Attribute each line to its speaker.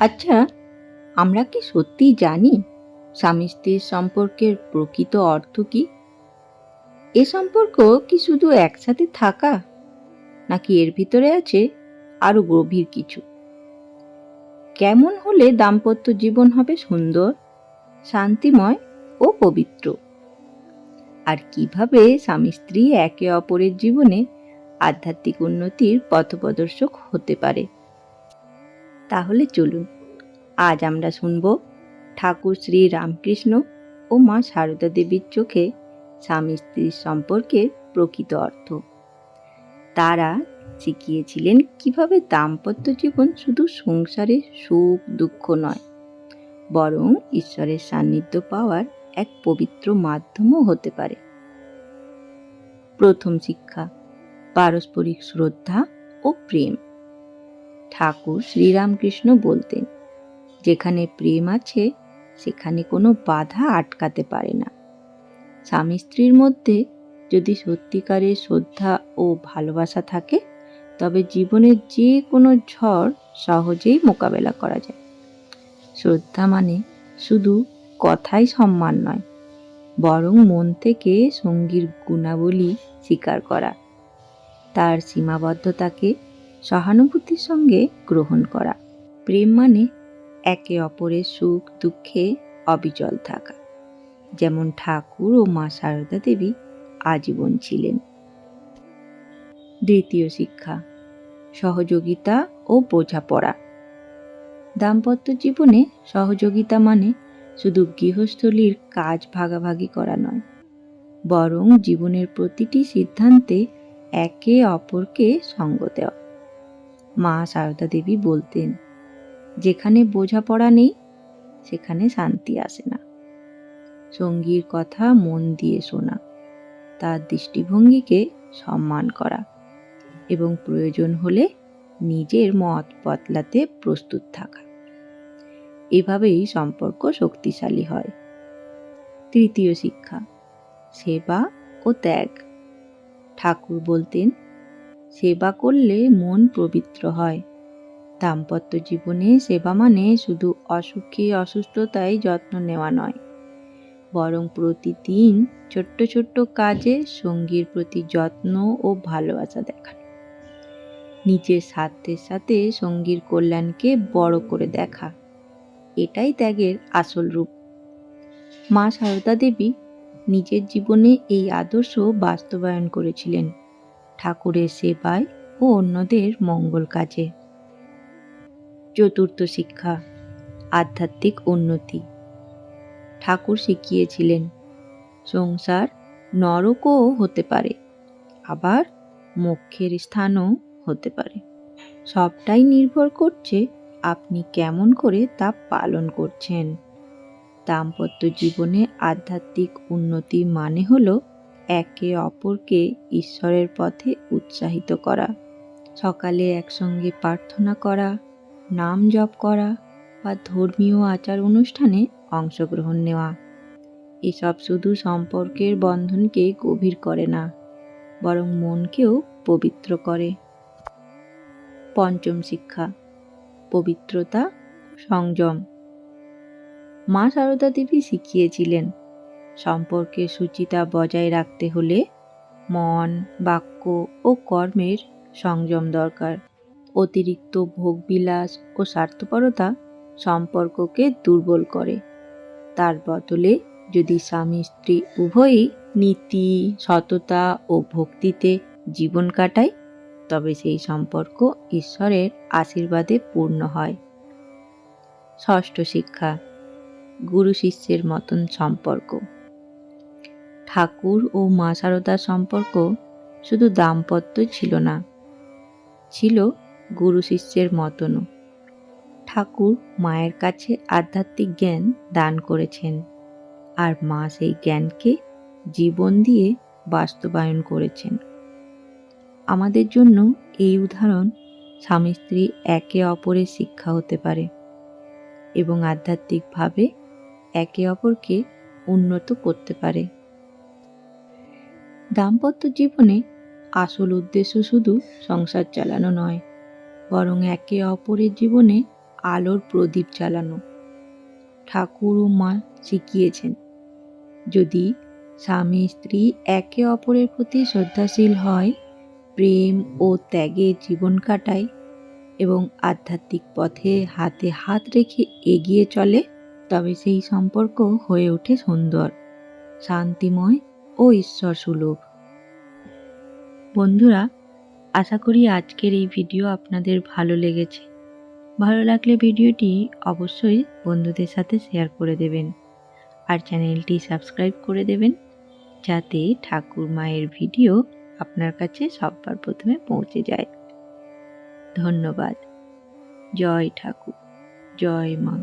Speaker 1: আচ্ছা আমরা কি সত্যি জানি স্বামী স্ত্রীর সম্পর্কের প্রকৃত অর্থ কি? এ সম্পর্ক কি শুধু একসাথে থাকা, নাকি এর ভিতরে আছে আরও গভীর কিছু? কেমন হলে দাম্পত্য জীবন হবে সুন্দর, শান্তিময় ও পবিত্র? আর কীভাবে স্বামী স্ত্রী একে অপরের জীবনে আধ্যাত্মিক উন্নতির পথপ্রদর্শক হতে পারে? তাহলে চলুন। আজ আমরা শুনব ঠাকুর শ্রী রামকৃষ্ণ ও মা সারদা দেবীর চোখে স্বামী স্ত্রীর সম্পর্কের প্রকৃত অর্থ। তারা শিখিয়েছিলেন কীভাবে দাম্পত্য জীবন শুধু সংসারে সুখ, দুঃখ নয়, বরং ঈশ্বরের সান্নিধ্য পাওয়ার এক পবিত্র মাধ্যমও হতে পারে। প্রথম শিক্ষা, পারস্পরিক শ্রদ্ধা ও প্রেম। ঠাকুর শ্রীরামকৃষ্ণ বলতেন যেখানে প্রেম আছে, সেখানে কোনো বাধা আটকাতে পারে না। স্বামী স্ত্রীর মধ্যে যদি সত্যিকারের শ্রদ্ধা ও ভালোবাসা থাকে, তবে জীবনের যে কোনো ঝড় সহজেই মোকাবেলা করা যায়। শ্রদ্ধা মানে শুধু কথাই সম্মান নয়, বরং মন থেকে সঙ্গীর গুণাবলী স্বীকার করা। তার সীমাবদ্ধতাকে সহানুভূতির সঙ্গে গ্রহণ করা। প্রেম মানে একে অপরের সুখ, দুঃখে অবিচল থাকা। যেমন ঠাকুর ও মা সারদা দেবী আজীবন ছিলেন। দ্বিতীয় শিক্ষা, সহযোগিতা ও বোঝাপড়া। দাম্পত্য জীবনে সহযোগিতা মানে শুধু গৃহস্থলীর কাজ ভাগাভাগি করা নয়, বরং জীবনের প্রতিটি সিদ্ধান্তে একে অপরকে সঙ্গ দেওয়া। মা সারদা দেবী বলতেন যেখানে বোঝাপড়া নেই, সেখানে শান্তি আসে না। সঙ্গীর কথা মন দিয়ে শোনা, তার দৃষ্টিভঙ্গিকে সম্মান করা এবং প্রয়োজন হলে নিজের মত বদলাতে প্রস্তুত থাকা। এভাবেই সম্পর্ক শক্তিশালী হয়। তৃতীয় শিক্ষা, সেবা ও ত্যাগ। ঠাকুর বলতেন, সেবা করলে মন পবিত্র হয়। দাম্পত্য জীবনে সেবা মানে শুধু অসুখে অসুস্থতায় যত্ন নেওয়া নয়। বরং প্রতিদিন ছোট্ট ছোট্ট কাজে সঙ্গীর প্রতি যত্ন ও ভালোবাসা দেখানো। নিজের স্বার্থের সাথে সঙ্গীর কল্যাণকে বড় করে দেখা, এটাই ত্যাগের আসল রূপ। মা সারদা দেবী নিজের জীবনে এই আদর্শ বাস্তবায়ন করেছিলেন, ঠাকুরের সেবায় ও অন্যদের মঙ্গল কাজে। চতুর্থ শিক্ষা, আধ্যাত্মিক উন্নতি। ঠাকুর শিখিয়েছিলেন, সংসার নরকও হতে পারে, আবার মোক্ষের স্থানও হতে পারে। সবটাই নির্ভর করছে আপনি কেমন করে তা পালন করছেন। দাম্পত্য জীবনে আধ্যাত্মিক উন্নতি মানে হলো একে অপরকে ঈশ্বরের পথে উৎসাহিত করা, সকালে একসঙ্গে প্রার্থনা করা নাম জপ করা বা ধর্মীয় আচার অনুষ্ঠানে অংশগ্রহণ নেওয়া। এসব শুধু সম্পর্কের বন্ধনকে গভীর করে না, বরং মনকেও পবিত্র করে। পঞ্চম শিক্ষা, পবিত্রতা, সংযম। মা সারদা দেবী শিখিয়েছিলেন সম্পর্কের সুচিতা বজায় রাখতে হলে মন, বাক্য ও কর্মের সংযম দরকার। অতিরিক্ত ভোগবিলাস ও স্বার্থপরতা সম্পর্ককে দুর্বল করে। তার বদলে যদি স্বামী স্ত্রী উভয়ই নীতি, সততা ও ভক্তিতে জীবন কাটায়, তবে সেই সম্পর্ক ঈশ্বরের আশীর্বাদে পূর্ণ হয়। ষষ্ঠ শিক্ষা, গুরু শিষ্যের মতন সম্পর্ক। ঠাকুর ও মা সারদার সম্পর্ক শুধু দাম্পত্য ছিল না, ছিল গুরু শিষ্যের মতনও। ঠাকুর মায়ের কাছে আধ্যাত্মিক জ্ঞান দান করেছেন আর মা সেই জ্ঞানকে জীবন দিয়ে বাস্তবায়ন করেছেন। আমাদের জন্য এই উদাহরণ স্বামী স্ত্রী একে অপরের শিক্ষা হতে পারে এবং আধ্যাত্মিকভাবে একে অপরকে উন্নত করতে পারে। দাম্পত্য জীবনে আসল উদ্দেশ্য শুধু সংসার চালানো নয় বরং একে অপরের জীবনে আলোর প্রদীপ জ্বালানো। ঠাকুর ও মা শিখিয়েছেন, যদি স্বামী স্ত্রী একে অপরের প্রতি শ্রদ্ধাশীল হয়, প্রেম ও ত্যাগে জীবন কাটায় এবং আধ্যাত্মিক পথে হাতে হাত রেখে এগিয়ে চলে, তবে সেই সম্পর্ক হয়ে ওঠে সুন্দর, শান্তিময় ও ঈশ্বর সুলভ বন্ধুরা আশা করি আজকের এই ভিডিও আপনাদের ভালো লেগেছে। ভালো লাগলে ভিডিওটি অবশ্যই বন্ধুদের সাথে শেয়ার করে দেবেন আর চ্যানেলটি সাবস্ক্রাইব করে দেবেন যাতে ঠাকুর মায়ের ভিডিও আপনার কাছে সবার প্রথমে পৌঁছে যায়। ধন্যবাদ। জয় ঠাকুর। জয় মা।